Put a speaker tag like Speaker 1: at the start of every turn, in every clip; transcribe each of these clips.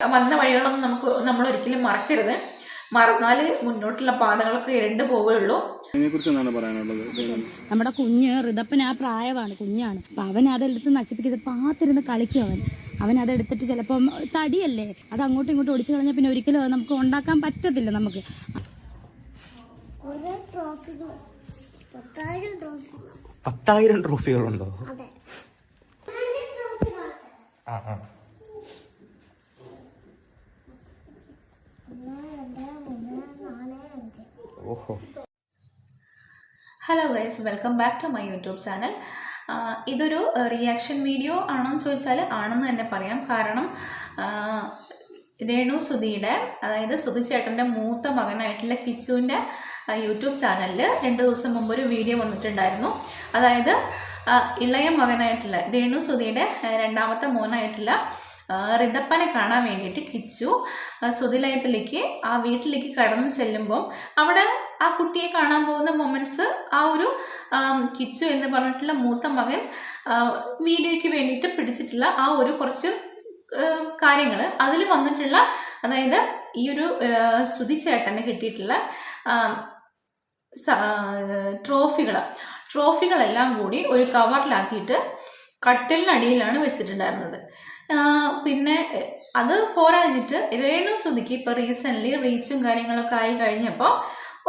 Speaker 1: വന്ന വഴികളൊന്നും നമുക്ക് നമ്മൾ ഒരിക്കലും മറക്കരുത്. മറന്നാൽ മുന്നോട്ടുള്ള പാതകളൊക്കെ ഇരണ്ടു പോവുകയുള്ളൂ.
Speaker 2: അതിനെക്കുറിച്ച് എന്താണ് പറയാനുള്ളത്?
Speaker 3: നമ്മുടെ കുഞ്ഞ് ഋതപ്പൻ ആ പ്രായമാണ് കുഞ്ഞാണ്. അപ്പൊ അവൻ അതെടുത്ത് നശിപ്പിക്കുന്നത് പാത്തിരുന്ന് കളിക്കും അവൻ. അവൻ അതെടുത്തിട്ട് ചിലപ്പം തടിയല്ലേ? അത് അങ്ങോട്ടും ഇങ്ങോട്ടും ഒടിച്ചു കളഞ്ഞാൽ പിന്നെ ഒരിക്കലും അത് നമുക്ക് ഉണ്ടാക്കാൻ പറ്റത്തില്ല നമുക്ക്.
Speaker 4: പത്തായിരം ട്രോഫി
Speaker 5: പത്തായിരം ട്രോഫികളുണ്ടോ ആ ആ.
Speaker 1: Hello guys welcome back to my YouTube channel ഇതൊരു റിയാക്ഷൻ വീഡിയോ ആണോന്ന് ചോദിച്ചാൽ ആണെന്ന് തന്നെ പറയാം. കാരണം രേണു സുധിയുടെ അതായത് സുധി ചേട്ടന്റെ മൂത്ത മകനായിട്ടുള്ള കിച്ചുവിന്റെ യൂട്യൂബ് ചാനലിൽ രണ്ട് ദിവസം മുമ്പ് ഒരു വീഡിയോ വന്നിട്ടുണ്ടായിരുന്നു. അതായത് ഇളയ മകനായിട്ടുള്ള രേണു സുധിയുടെ രണ്ടാമത്തെ മോനായിട്ടുള്ള റിതപ്പനെ കാണാൻ വേണ്ടിയിട്ട് കിച്ചു സുധിലയത്തിലേക്ക് ആ വീട്ടിലേക്ക് കടന്നു ചെല്ലുമ്പോൾ അവിടെ ആ കുട്ടിയെ കാണാൻ പോകുന്ന മൊമെന്റ്സ് ആ ഒരു കിച്ചു എന്ന് പറഞ്ഞിട്ടുള്ള മൂത്ത മകൻ വീഡിയോയ്ക്ക് വേണ്ടിയിട്ട് പിടിച്ചിട്ടുള്ള ആ ഒരു കുറച്ച് കാര്യങ്ങൾ അതിൽ വന്നിട്ടുള്ള അതായത് ഈ ഒരു ശ്രുതി ചേട്ടന് കിട്ടിയിട്ടുള്ള ട്രോഫികൾ ട്രോഫികളെല്ലാം കൂടി ഒരു കവറിലാക്കിയിട്ട് കട്ടിലിനടിയിലാണ് വെച്ചിട്ടുണ്ടായിരുന്നത്. പിന്നെ അത് പോരാഞ്ഞിട്ട് രേണു സുധിക്ക് ഇപ്പോൾ റീസെന്റ്ലി റീച്ചും കാര്യങ്ങളൊക്കെ ആയി കഴിഞ്ഞപ്പോൾ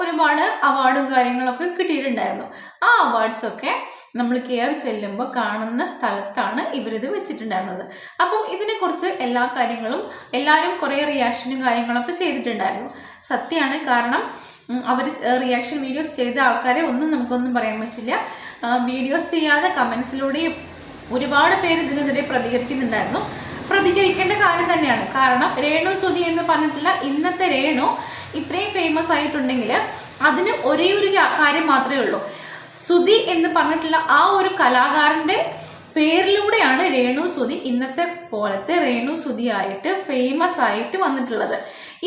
Speaker 1: ഒരുപാട് അവാർഡും കാര്യങ്ങളൊക്കെ കിട്ടിയിട്ടുണ്ടായിരുന്നു. ആ അവാർഡ്സൊക്കെ നമ്മൾ കയറി ചെല്ലുമ്പോൾ കാണുന്ന സ്ഥലത്താണ് ഇവരിത് വെച്ചിട്ടുണ്ടായിരുന്നത്. അപ്പം ഇതിനെക്കുറിച്ച് എല്ലാ കാര്യങ്ങളും എല്ലാവരും കുറേ റിയാക്ഷനും കാര്യങ്ങളൊക്കെ ചെയ്തിട്ടുണ്ടായിരുന്നു. സത്യമാണ് കാരണം അവർ റിയാക്ഷൻ വീഡിയോസ് ചെയ്ത ആൾക്കാരെ ഒന്നും നമുക്കൊന്നും പറയാൻ പറ്റില്ല. വീഡിയോസ് ചെയ്യാതെ കമൻസിലൂടെയും ഒരുപാട് പേര് ഇതിനെതിരെ പ്രതികരിക്കുന്നുണ്ടായിരുന്നു. പ്രതികരിക്കേണ്ട കാര്യം തന്നെയാണ്. കാരണം രേണു സുധി എന്ന് പറഞ്ഞിട്ടുള്ള ഇന്നത്തെ രേണു ഇത്രയും ഫേമസ് ആയിട്ടുണ്ടെങ്കിൽ അതിന് ഒരേ ഒരു കാര്യം മാത്രമേ ഉള്ളൂ. സുധി എന്ന് പറഞ്ഞിട്ടുള്ള ആ ഒരു കലാകാരന്റെ പേരിലൂടെയാണ് രേണു സുധി ഇന്നത്തെ പോലത്തെ രേണു സുധി ആയിട്ട് ഫേമസ് ആയിട്ട് വന്നിട്ടുള്ളത്.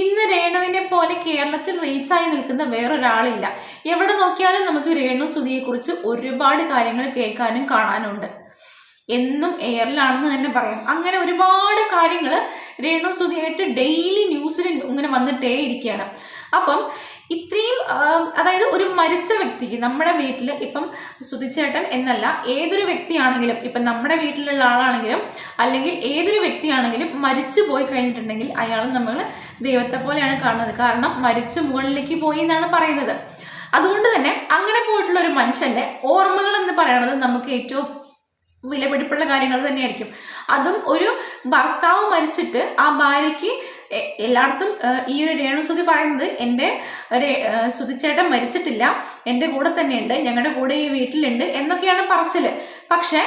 Speaker 1: ഇന്ന് രേണുവിനെ പോലെ കേരളത്തിൽ റീച്ചായി നിൽക്കുന്ന വേറൊരാളില്ല. എവിടെ നോക്കിയാലും നമുക്ക് രേണു സുധിയെക്കുറിച്ച് ഒരുപാട് കാര്യങ്ങൾ കേൾക്കാനും കാണാനും ഉണ്ട് എന്നും എയറിലാണെന്ന് തന്നെ പറയാം. അങ്ങനെ ഒരുപാട് കാര്യങ്ങൾ രേണു സുധിയായിട്ട് ഡെയിലി ന്യൂസിൽ ഇങ്ങനെ വന്നിട്ടേ ഇരിക്കുകയാണ് അപ്പം ഇത്രയും അതായത് ഒരു മരിച്ച വ്യക്തിക്ക് നമ്മുടെ വീട്ടിൽ ഇപ്പം സുധിച്ചേട്ടൻ എന്നല്ല ഏതൊരു വ്യക്തിയാണെങ്കിലും ഇപ്പം നമ്മുടെ വീട്ടിലുള്ള ആളാണെങ്കിലും അല്ലെങ്കിൽ ഏതൊരു വ്യക്തിയാണെങ്കിലും മരിച്ചു പോയി കഴിഞ്ഞിട്ടുണ്ടെങ്കിൽ അയാൾ നമ്മൾ ദൈവത്തെ പോലെയാണ് കാണുന്നത്. കാരണം മരിച്ച് മുകളിലേക്ക് പോയി എന്നാണ് പറയുന്നത്. അതുകൊണ്ട് തന്നെ അങ്ങനെ പോയിട്ടുള്ള ഒരു മനുഷ്യന്റെ ഓർമ്മകൾ എന്ന് പറയുന്നത് നമുക്ക് ഏറ്റവും വിലപിടിപ്പുള്ള കാര്യങ്ങൾ തന്നെയായിരിക്കും. അതും ഒരു ഭർത്താവ് മരിച്ചിട്ട് ആ ഭാര്യയ്ക്ക് എല്ലായിടത്തും ഈ ഒരു രേണുസുതി പറയുന്നത് എന്റെ ഏഹ്, മരിച്ചിട്ടില്ല എന്റെ കൂടെ തന്നെയുണ്ട് ഞങ്ങളുടെ കൂടെ ഈ വീട്ടിലുണ്ട് എന്നൊക്കെയാണ് പറച്ചിൽ. പക്ഷേ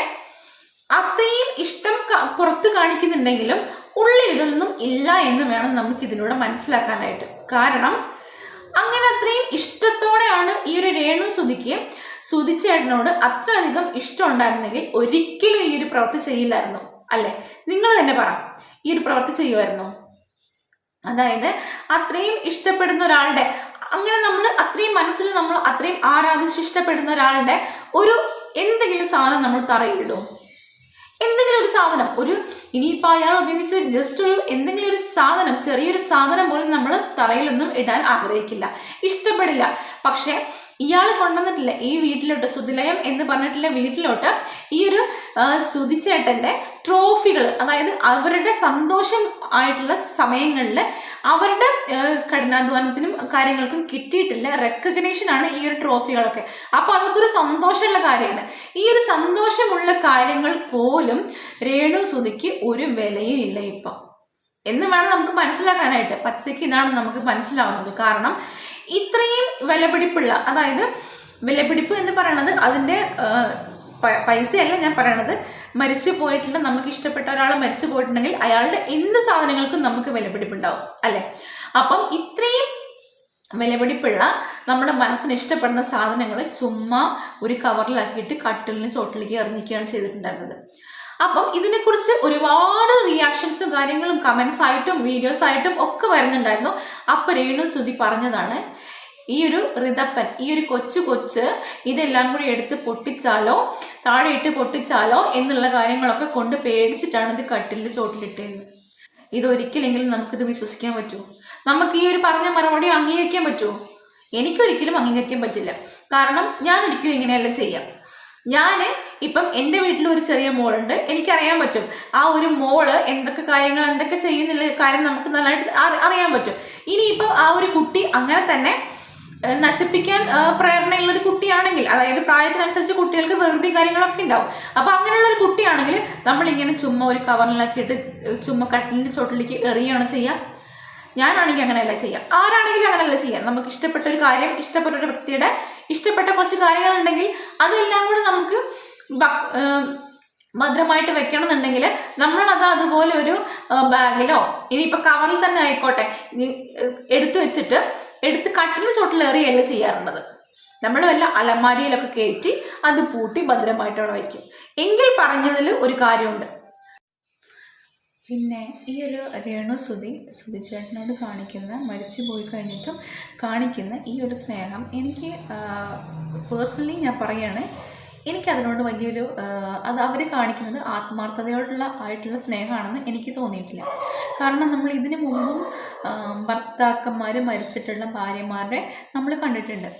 Speaker 1: അത്രയും ഇഷ്ടം പുറത്ത് കാണിക്കുന്നുണ്ടെങ്കിലും ഉള്ളിൽ ഇതൊന്നും ഇല്ല എന്ന് വേണം നമുക്ക് ഇതിലൂടെ മനസ്സിലാക്കാനായിട്ട്. കാരണം അങ്ങനെ അത്രയും ഇഷ്ടത്തോടെയാണ് ഈ ഒരു രേണു സുധിക്ക് സുധിച്ചേട്ടനോട് അത്രയധികം ഇഷ്ടം ഉണ്ടായിരുന്നെങ്കിൽ ഒരിക്കലും ഈ ഒരു പ്രവൃത്തി ചെയ്യില്ലായിരുന്നു അല്ലെ? നിങ്ങൾ തന്നെ പറ ഈ ഒരു പ്രവൃത്തി ചെയ്യുമായിരുന്നു? അതായത് അത്രയും ഇഷ്ടപ്പെടുന്ന ഒരാളുടെ അങ്ങനെ നമ്മൾ അത്രയും മനസ്സിൽ നമ്മൾ അത്രയും ആരാധിച്ച് ഇഷ്ടപ്പെടുന്ന ഒരാളുടെ ഒരു എന്തെങ്കിലും സാധനം നമ്മൾ തറയിടും. എന്തെങ്കിലും ഒരു സാധനം ഒരു ഇനിയിപ്പോൾ അയാൾ ഉപയോഗിച്ച ജസ്റ്റ് ഒരു എന്തെങ്കിലും ഒരു സാധനം ചെറിയൊരു സാധനം പോലും നമ്മൾ തറയിലൊന്നും ഇടാൻ ആഗ്രഹിക്കില്ല. ഇഷ്ടപ്പെടില്ല. പക്ഷെ ഇയാൾ കൊണ്ടുവന്നിട്ടില്ല. ഈ വീട്ടിലോട്ട് സുതിലയം എന്ന് പറഞ്ഞിട്ടില്ല വീട്ടിലോട്ട് ഈ ഒരു സുതിച്ചേട്ടന്റെ ട്രോഫികൾ അതായത് അവരുടെ സന്തോഷം ആയിട്ടുള്ള സമയങ്ങളിൽ അവരുടെ കഠിനാധ്വാനത്തിനും കാര്യങ്ങൾക്കും കിട്ടിയിട്ടില്ല റെക്കഗ്നേഷൻ ആണ് ഈ ഒരു ട്രോഫികളൊക്കെ. അപ്പൊ അതൊക്കെ സന്തോഷമുള്ള കാര്യമാണ്. ഈ ഒരു സന്തോഷമുള്ള കാര്യങ്ങൾ പോലും രേണു സുതിക്ക് ഒരു വിലയും ഇല്ല ഇപ്പം. എന്ന് വേണം നമുക്ക് മനസ്സിലാക്കാനായിട്ട്. പച്ചയ്ക്ക് ഇതാണ് നമുക്ക് മനസ്സിലാവുന്നത്. കാരണം ഇത്രയും വിലപിടിപ്പുള്ള അതായത് വിലപിടിപ്പ് എന്ന് പറയണത് അതിന്റെ പൈസയല്ല ഞാൻ പറയണത്. മരിച്ചു പോയിട്ടുള്ള നമുക്ക് ഇഷ്ടപ്പെട്ട ഒരാൾ മരിച്ചു പോയിട്ടുണ്ടെങ്കിൽ അയാളുടെ എന്ത് സാധനങ്ങൾക്കും നമുക്ക് വിലപിടിപ്പുണ്ടാവും അല്ലെ? അപ്പം ഇത്രയും വിലപിടിപ്പുള്ള നമ്മുടെ മനസ്സിന് ഇഷ്ടപ്പെടുന്ന സാധനങ്ങൾ ചുമ്മാ ഒരു കവറിലാക്കിയിട്ട് കട്ടിലിന് ചോട്ടിലേക്ക് ഇറങ്ങിക്കുകയാണ് ചെയ്തിട്ടുണ്ടായിരുന്നത്. അപ്പം ഇതിനെക്കുറിച്ച് ഒരുപാട് റിയാക്ഷൻസും കാര്യങ്ങളും കമൻസ് ആയിട്ടും വീഡിയോസ് ആയിട്ടും ഒക്കെ വരുന്നുണ്ടായിരുന്നു. അപ്പൊ രേണു സുധി പറഞ്ഞതാണ് ഈ ഒരു ഋതപ്പൻ ഈ ഒരു കൊച്ചു കൊച്ച് ഇതെല്ലാം കൂടി എടുത്ത് പൊട്ടിച്ചാലോ താഴെ ഇട്ട് പൊട്ടിച്ചാലോ എന്നുള്ള കാര്യങ്ങളൊക്കെ കൊണ്ട് പേടിച്ചിട്ടാണ് ഇത് കട്ടിലിന്റെ ചോട്ടിലിട്ടതെന്ന് ഇതൊരിക്കലെങ്കിലും നമുക്കിത് വിശ്വസിക്കാൻ പറ്റുമോ നമുക്ക് ഈ ഒരു പറഞ്ഞ മറുപടി അംഗീകരിക്കാൻ പറ്റുമോ എനിക്കൊരിക്കലും അംഗീകരിക്കാൻ പറ്റില്ല. കാരണം ഞാൻ ഒരിക്കലും ഇങ്ങനെയല്ല ചെയ്യാം. ഞാൻ ഇപ്പം എന്റെ വീട്ടിൽ ഒരു ചെറിയ മോളുണ്ട്. എനിക്കറിയാൻ പറ്റും. ആ ഒരു മോൾ എന്തൊക്കെ കാര്യങ്ങൾ എന്തൊക്കെ ചെയ്യുന്നുള്ള കാര്യം നമുക്ക് നന്നായിട്ട് അറി- അറിയാൻ പറ്റും. ഇനിയിപ്പം ആ ഒരു കുട്ടി അങ്ങനെ തന്നെ നശിപ്പിക്കാൻ പ്രേരണയുള്ളൊരു കുട്ടിയാണെങ്കിൽ അതായത് പ്രായത്തിനനുസരിച്ച് കുട്ടികൾക്ക് വെറുതെ കാര്യങ്ങളൊക്കെ ഉണ്ടാവും. അപ്പൊ അങ്ങനെയുള്ള ഒരു കുട്ടിയാണെങ്കിൽ നമ്മളിങ്ങനെ ചുമ്മാ ഒരു കവറിലാക്കിയിട്ട് ചുമ്മാ കട്ടിലിന്റെ ചോട്ടിലേക്ക് എറിയാണ് ചെയ്യുക ഞാനാണെങ്കിൽ അങ്ങനെയല്ല ചെയ്യാം. ആരാണെങ്കിലും അങ്ങനെയല്ല ചെയ്യാം. നമുക്ക് ഇഷ്ടപ്പെട്ട ഒരു കാര്യം ഇഷ്ടപ്പെട്ട ഒരു വ്യക്തിയുടെ ഇഷ്ടപ്പെട്ട കുറച്ച് കാര്യങ്ങളുണ്ടെങ്കിൽ അതെല്ലാം കൂടെ നമുക്ക് ഭദ്രമായിട്ട് വെക്കണം എന്നുണ്ടെങ്കിൽ നമ്മളത് അതുപോലെ ഒരു ബാഗിലോ ഇനിയിപ്പോൾ കവറിൽ തന്നെ ആയിക്കോട്ടെ എടുത്തു വെച്ചിട്ട് എടുത്ത് കട്ടിലിന് ചോട്ടിലേറിയല്ല ചെയ്യാറുള്ളത്. നമ്മൾ വല്ല അലമാരിയിലൊക്കെ കയറ്റി അത് പൂട്ടി ഭദ്രമായിട്ട് അവിടെ വയ്ക്കും എങ്കിൽ പറഞ്ഞതിൽ ഒരു കാര്യമുണ്ട്. പിന്നെ ഈ ഒരു രേണു സുധി സുധിച്ചേട്ടനോട് കാണിക്കുന്ന മരിച്ചു പോയി കഴിഞ്ഞിട്ടും കാണിക്കുന്ന ഈ ഒരു സ്നേഹം എനിക്ക് പേഴ്സണലി ഞാൻ പറയാണ് എനിക്ക് അതിനോട് വലിയൊരു അത് അവർ കാണിക്കുന്നത് ആത്മാർത്ഥതയോടുള്ള ആയിട്ടുള്ള സ്നേഹമാണെന്ന് എനിക്ക് തോന്നിയിട്ടില്ല. കാരണം നമ്മൾ ഇതിനു മുമ്പും ഭർത്താക്കന്മാർ മരിച്ചിട്ടുള്ള ഭാര്യമാരുടെ നമ്മൾ കണ്ടിട്ടുണ്ട്.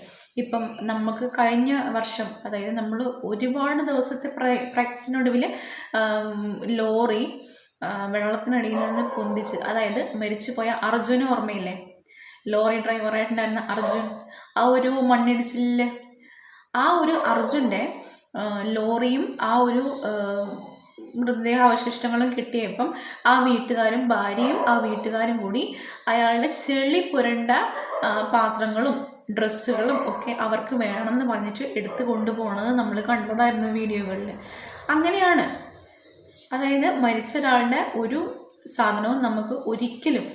Speaker 1: ഇപ്പം നമുക്ക് കഴിഞ്ഞ വർഷം അതായത് നമ്മൾ ഒരുപാട് ദിവസത്തെ പ്ര പ്രയത്നൊടുവിൽ ലോറി വെള്ളത്തിനടിയിൽ നിന്ന് പൊന്തിച്ച് അതായത് മരിച്ചുപോയ അർജുന ഓർമ്മയില്ലേ? ലോറി ഡ്രൈവറായിട്ടുണ്ടായിരുന്ന അർജുൻ. ആ ഒരു മണ്ണിടിച്ചിലിൽ ആ ഒരു അർജുന്റെ ലോറിയും ആ ഒരു മൃതദേഹ അവശിഷ്ടങ്ങളും കിട്ടിയപ്പം ആ വീട്ടുകാരും ഭാര്യയും ആ വീട്ടുകാരും കൂടി അയാളുടെ ചെളി പുരണ്ട പാത്രങ്ങളും ഡ്രസ്സുകളും ഒക്കെ അവർക്ക് വേണമെന്ന് പറഞ്ഞിട്ട് എടുത്തു കൊണ്ടുപോകണത് നമ്മൾ കണ്ടതായിരുന്നു വീഡിയോകളിൽ അങ്ങനെയാണ് അതായത് മരിച്ച ഒരാളുടെ ഒരു സാധനവും നമുക്ക് ഒരിക്കലും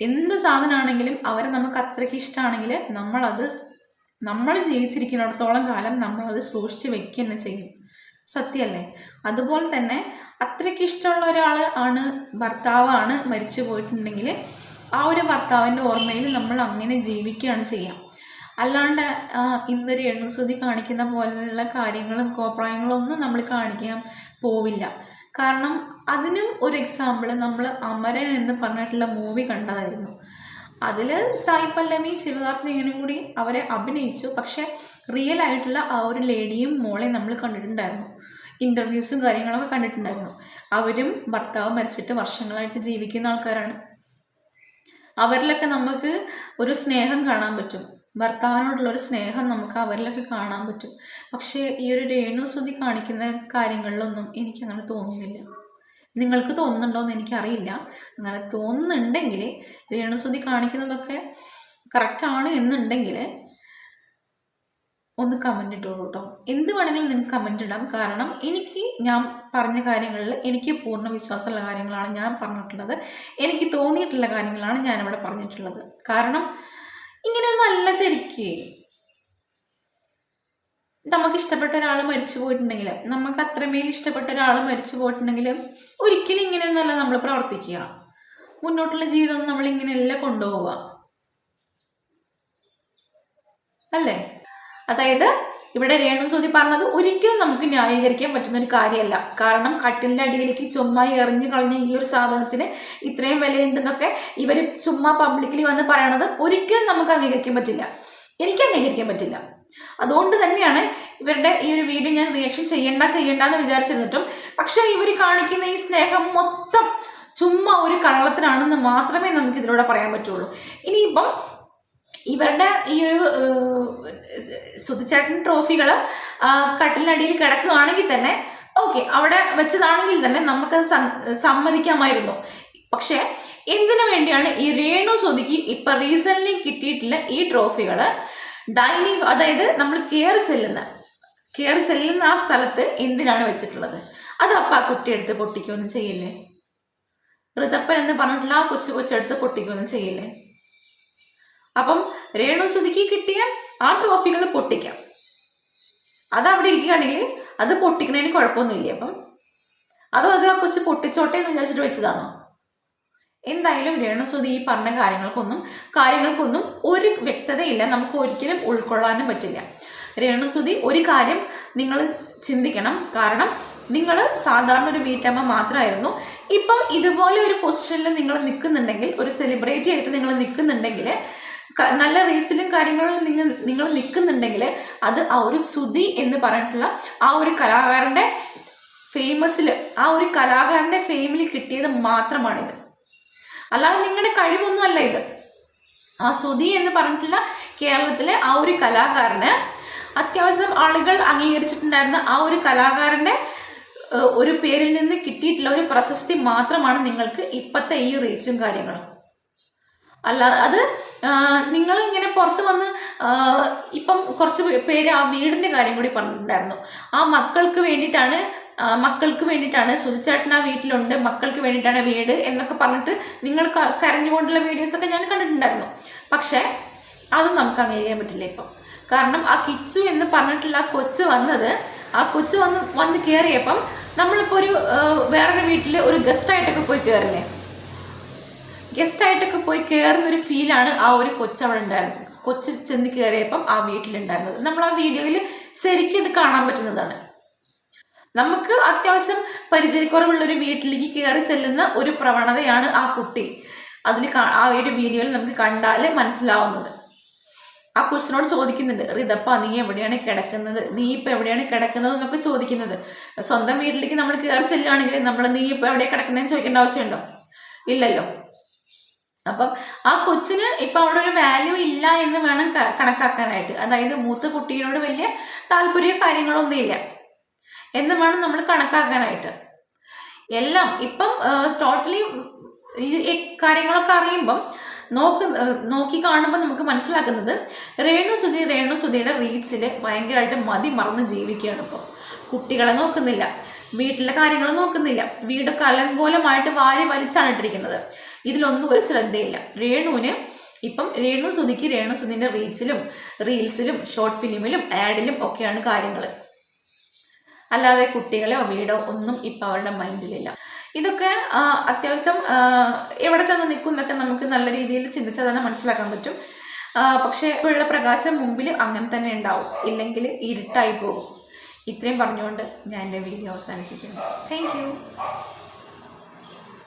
Speaker 1: എന്ത് സാധനമാണെങ്കിലും അവരെ നമുക്ക് അത്രയ്ക്ക് ഇഷ്ടമാണെങ്കിൽ നമ്മളത് നമ്മൾ ജീവിച്ചിരിക്കുന്നിടത്തോളം കാലം നമ്മളത് സൂക്ഷിച്ച് വെക്കുക തന്നെ ചെയ്യും. സത്യമല്ലേ? അതുപോലെ തന്നെ അത്രയ്ക്ക് ഇഷ്ടമുള്ള ഒരാൾ ആണ് ഭർത്താവാണ് മരിച്ചു പോയിട്ടുണ്ടെങ്കിൽ ആ ഒരു ഭർത്താവിന്റെ ഓർമ്മയിൽ നമ്മൾ അങ്ങനെ ജീവിക്കുകയാണ് ചെയ്യാം അല്ലാണ്ട് ഇന്നൊരു എണ്ണുസുതി കാണിക്കുന്ന പോലെയുള്ള കാര്യങ്ങളും കോപ്രായങ്ങളും ഒന്നും നമ്മൾ കാണിക്കാൻ പോവില്ല. കാരണം അതിനും ഒരു എക്സാമ്പിൾ നമ്മൾ അമരൻ എന്ന് പറഞ്ഞിട്ടുള്ള മൂവി കണ്ടതായിരുന്നു. അതിൽ സായി പല്ലവി ശിവകാർത്തികനും കൂടി അവരെ അഭിനയിച്ചു. പക്ഷെ റിയൽ ആയിട്ടുള്ള ആ ഒരു ലേഡിയും മോളെയും നമ്മൾ കണ്ടിട്ടുണ്ടായിരുന്നു. ഇന്റർവ്യൂസും കാര്യങ്ങളൊക്കെ കണ്ടിട്ടുണ്ടായിരുന്നു. അവരും ഭർത്താവ് മരിച്ചിട്ട് വർഷങ്ങളായിട്ട് ജീവിക്കുന്ന ആൾക്കാരാണ്. അവരിലൊക്കെ നമുക്ക് ഒരു സ്നേഹം കാണാൻ പറ്റും. ഭർത്താവിനോടുള്ള ഒരു സ്നേഹം നമുക്ക് അവരിലൊക്കെ കാണാൻ പറ്റും. പക്ഷേ ഈ ഒരു രേണുസ്തുതി കാണിക്കുന്ന കാര്യങ്ങളിലൊന്നും എനിക്കങ്ങനെ തോന്നുന്നില്ല. നിങ്ങൾക്ക് തോന്നുന്നുണ്ടോ എന്ന് എനിക്കറിയില്ല. അങ്ങനെ തോന്നുന്നുണ്ടെങ്കിൽ രേണുസ്തുതി കാണിക്കുന്നതൊക്കെ കറക്റ്റാണ് എന്നുണ്ടെങ്കിൽ ഒന്ന് കമന്റ് ഇട്ടോളൂ കേട്ടോ എന്ത് വേണമെങ്കിലും നിങ്ങൾക്ക് കമന്റ് ഇടാം. കാരണം എനിക്ക് ഞാൻ പറഞ്ഞ കാര്യങ്ങളിൽ എനിക്ക് പൂർണ വിശ്വാസമുള്ള കാര്യങ്ങളാണ് ഞാൻ പറഞ്ഞിട്ടുള്ളത്. എനിക്ക് തോന്നിയിട്ടുള്ള കാര്യങ്ങളാണ് ഞാനിവിടെ പറഞ്ഞിട്ടുള്ളത്. കാരണം ഇങ്ങനെയൊന്നും അല്ല ശരിക്ക് നമുക്ക് ഇഷ്ടപ്പെട്ട ഒരാൾ മരിച്ചു പോയിട്ടുണ്ടെങ്കിലും നമുക്ക് അത്രമേൽ ഇഷ്ടപ്പെട്ട ഒരാൾ മരിച്ചു പോയിട്ടുണ്ടെങ്കിലും ഒരിക്കലും ഇങ്ങനെയൊന്നല്ല നമ്മൾ പ്രവർത്തിക്കുക. മുന്നോട്ടുള്ള ജീവിതം നമ്മൾ ഇങ്ങനെയല്ല കൊണ്ടുപോവുക. അല്ലേ? അതായത് ഇവിടെ രേണുസൂതി പറഞ്ഞത് ഒരിക്കലും നമുക്ക് ന്യായീകരിക്കാൻ പറ്റുന്ന ഒരു കാര്യമല്ല. കാരണം കട്ടിലിന്റെ അടിയിലേക്ക് ചുമ്മാ എറിഞ്ഞു കളഞ്ഞ ഈ ഒരു സാധനത്തിന് ഇത്രയും വിലയുണ്ടെന്നൊക്കെ ഇവർ ചുമ്മാ പബ്ലിക്കിൽ വന്ന് പറയണത് ഒരിക്കലും നമുക്ക് അംഗീകരിക്കാൻ പറ്റില്ല. എനിക്ക് അംഗീകരിക്കാൻ പറ്റില്ല. അതുകൊണ്ട് തന്നെയാണ് ഇവരുടെ ഈ ഒരു വീഡിയോ ഞാൻ റിയാക്ഷൻ ചെയ്യണ്ട ചെയ്യണ്ട എന്ന് വിചാരിച്ചിരുന്നിട്ടും. പക്ഷേ ഇവർ കാണിക്കുന്ന ഈ സ്നേഹം മൊത്തം ചുമ്മാ ഒരു കള്ളത്തിനാണെന്ന് മാത്രമേ നമുക്ക് ഇതിലൂടെ പറയാൻ പറ്റുള്ളൂ. ഇനിയിപ്പം ഇവരുടെ ഈ ഒരു സുധിച്ചേട്ടൻ ട്രോഫികൾ കട്ടിലിനടിയിൽ കിടക്കുകയാണെങ്കിൽ തന്നെ ഓക്കെ അവിടെ വെച്ചതാണെങ്കിൽ തന്നെ നമുക്കത് സമ്മതിക്കാമായിരുന്നു. പക്ഷേ എന്തിനു വേണ്ടിയാണ് ഈ രേണു സ്വതിക്ക് ഇപ്പൊ റീസെന്റ് കിട്ടിയിട്ടുള്ള ഈ ട്രോഫികൾ ഡൈനിങ് അതായത് നമ്മൾ കയറി ചെല്ലുന്ന കയറി ചെല്ലുന്ന ആ സ്ഥലത്ത് എന്തിനാണ് വെച്ചിട്ടുള്ളത്? അത് അപ്പ ആ കുട്ടിയെടുത്ത് പൊട്ടിക്കുകയൊന്നും ചെയ്യില്ലേ? ഋതപ്പൻ എന്ന് പറഞ്ഞിട്ടുള്ള ആ കൊച്ചു കൊച്ചെടുത്ത് പൊട്ടിക്കുകയൊന്നും ചെയ്യില്ലേ? അപ്പം രേണു സുധിക്ക് കിട്ടിയ ആ ട്രോഫികൾ പൊട്ടിക്കാം. അത് അവിടെ ഇരിക്കുകയാണെങ്കിൽ അത് പൊട്ടിക്കണതിന് കുഴപ്പമൊന്നുമില്ല? അപ്പം അതോ അത് ആ കൊച്ചു പൊട്ടിച്ചോട്ടെ എന്ന് വിചാരിച്ചിട്ട് വെച്ചതാണോ? എന്തായാലും രേണുസുതി ഈ പറഞ്ഞ കാര്യങ്ങൾക്കൊന്നും കാര്യങ്ങൾക്കൊന്നും ഒരു വ്യക്തതയില്ല. നമുക്ക് ഒരിക്കലും ഉൾക്കൊള്ളാനും പറ്റില്ല. രേണുസുതി ഒരു കാര്യം നിങ്ങൾ ചിന്തിക്കണം. കാരണം നിങ്ങൾ സാധാരണ ഒരു വീട്ടമ്മ മാത്രമായിരുന്നു. ഇപ്പം ഇതുപോലെ ഒരു പൊസിഷനിൽ നിങ്ങൾ നിൽക്കുന്നുണ്ടെങ്കിൽ ഒരു സെലിബ്രിറ്റി ആയിട്ട് നിങ്ങൾ നിൽക്കുന്നുണ്ടെങ്കിൽ നല്ല റീച്ചിലും കാര്യങ്ങളിലും നിങ്ങൾ നിങ്ങൾ നിൽക്കുന്നുണ്ടെങ്കിൽ അത് ആ ഒരു ശ്രുതി എന്ന് പറഞ്ഞിട്ടുള്ള ആ ഒരു കലാകാരന്റെ ഫേമസിൽ ആ ഒരു കലാകാരന്റെ ഫെയിമിൽ കിട്ടിയത് മാത്രമാണിത്. അല്ലാതെ നിങ്ങളുടെ കഴിവൊന്നും അല്ല ഇത്. ആ ശ്രുതി എന്ന് പറഞ്ഞിട്ടുള്ള കേരളത്തിലെ ആ ഒരു കലാകാരന് അത്യാവശ്യം ആളുകൾ അംഗീകരിച്ചിട്ടുണ്ടായിരുന്ന ആ ഒരു കലാകാരന്റെ ഒരു പേരിൽ നിന്ന് കിട്ടിയിട്ടുള്ള ഒരു പ്രശസ്തി മാത്രമാണ് നിങ്ങൾക്ക് ഇപ്പോഴത്തെ ഈ റീച്ചും കാര്യങ്ങളും. അല്ലാതെ അത് നിങ്ങൾ ഇങ്ങനെ പുറത്ത് വന്ന് ഇപ്പം കുറച്ച് പേര് ആ വീടിന്റെ കാര്യം കൂടി പറഞ്ഞിട്ടുണ്ടായിരുന്നു. ആ മക്കൾക്ക് വേണ്ടിയിട്ടാണ് മക്കൾക്ക് വേണ്ടിയിട്ടാണ് സുധിച്ചേട്ടൻ ആ വീട്ടിലുണ്ട് മക്കൾക്ക് വേണ്ടിയിട്ടാണ് വീട് എന്നൊക്കെ പറഞ്ഞിട്ട് നിങ്ങൾ കരഞ്ഞുകൊണ്ടുള്ള വീഡിയോസൊക്കെ ഞാൻ കണ്ടിട്ടുണ്ടായിരുന്നു. പക്ഷേ അതും നമുക്ക് അംഗീകരിക്കാൻ പറ്റില്ല ഇപ്പം. കാരണം ആ കിച്ചു എന്ന് പറഞ്ഞിട്ടുള്ള ആ കൊച്ചു വന്നത് ആ കൊച്ചു വന്ന് വന്ന് കയറിയപ്പം നമ്മളിപ്പോൾ ഒരു വേറൊരു വീട്ടിൽ ഒരു ഗസ്റ്റായിട്ടൊക്കെ പോയി കയറില്ലേ ഗസ്റ്റ് ആയിട്ടൊക്കെ പോയി കയറുന്ന ഒരു ഫീലാണ് ആ ഒരു കൊച്ചവിടെ ഉണ്ടായിരുന്നത്. കൊച്ച് ചെന്ന് കയറിയപ്പം ആ വീട്ടിലുണ്ടായിരുന്നത്. നമ്മൾ ആ വീഡിയോയിൽ ശരിക്കും ഇത് കാണാൻ പറ്റുന്നതാണ്. നമുക്ക് അത്യാവശ്യം പരിചയക്കുറവുള്ള ഒരു വീട്ടിലേക്ക് കയറി ചെല്ലുന്ന ഒരു പ്രവണതയാണ് ആ കുട്ടി. അതിൽ ആ ഒരു വീഡിയോയിൽ നമുക്ക് കണ്ടാൽ മനസ്സിലാവുന്നത്. ആ കൊച്ചിനോട് ചോദിക്കുന്നുണ്ട് റിതപ്പ നീ എവിടെയാണ് കിടക്കുന്നത്? നീ ഇപ്പം എവിടെയാണ് കിടക്കുന്നത്? എന്നൊക്കെ ചോദിക്കുന്നത് സ്വന്തം വീട്ടിലേക്ക് നമ്മൾ കയറി ചെല്ലുകയാണെങ്കിൽ നമ്മൾ നീ ഇപ്പം എവിടെയാണ് കിടക്കുന്നതെന്ന് ചോദിക്കേണ്ട ആവശ്യമുണ്ടോ? ഇല്ലല്ലോ. അപ്പം ആ കൊച്ചിന് ഇപ്പം അവിടെ ഒരു വാല്യൂ ഇല്ല എന്ന് വേണം കണക്കാക്കാനായിട്ട്. അതായത് മൂത്ത കുട്ടീനോട് വലിയ താല്പര്യ കാര്യങ്ങളൊന്നുമില്ല എന്ന് വേണം നമ്മൾ കണക്കാക്കാനായിട്ട്. എല്ലാം ഇപ്പം ടോട്ടലി ഈ കാര്യങ്ങളൊക്കെ അറിയുമ്പം നോക്ക് നോക്കി കാണുമ്പോൾ നമുക്ക് മനസ്സിലാക്കുന്നത് രേണു സുധി രേണു സുധിയുടെ റീച്ചിൽ ഭയങ്കരമായിട്ട് മതി മറന്ന് ജീവിക്കുകയാണ് ഇപ്പോൾ കുട്ടികളെ നോക്കുന്നില്ല. വീട്ടിലെ കാര്യങ്ങൾ നോക്കുന്നില്ല. വീട് കലങ്കോലമായിട്ട് വാരി വലിച്ചാണ് ഇട്ടിരിക്കുന്നത് ഇതിലൊന്നും ഒരു ശ്രദ്ധയില്ല. രേണുവിന് ഇപ്പം രേണു സുധിക്ക് രേണു സുധിന്റെ റീച്ചിലും റീൽസിലും ഷോർട്ട് ഫിലിമിലും ആഡിലും ഒക്കെയാണ് കാര്യങ്ങൾ അല്ലാതെ കുട്ടികളെയോ വീടോ ഒന്നും ഇപ്പം അവരുടെ മൈൻഡിലില്ല. ഇതൊക്കെ അത്യാവശ്യം എവിടെ ചെന്ന് നിൽക്കും എന്നൊക്കെ നമുക്ക് നല്ല രീതിയിൽ ചിന്തിച്ചാൽ തന്നെ മനസ്സിലാക്കാൻ പറ്റും. പക്ഷേ ഇപ്പോഴുള്ള പ്രകാശം മുമ്പിൽ അങ്ങനെ തന്നെ ഉണ്ടാവും. ഇല്ലെങ്കിൽ ഇരുട്ടായി പോകും. ഇത്രയും പറഞ്ഞുകൊണ്ട് ഞാൻ എന്റെ വീഡിയോ അവസാനിപ്പിക്കുന്നു. താങ്ക്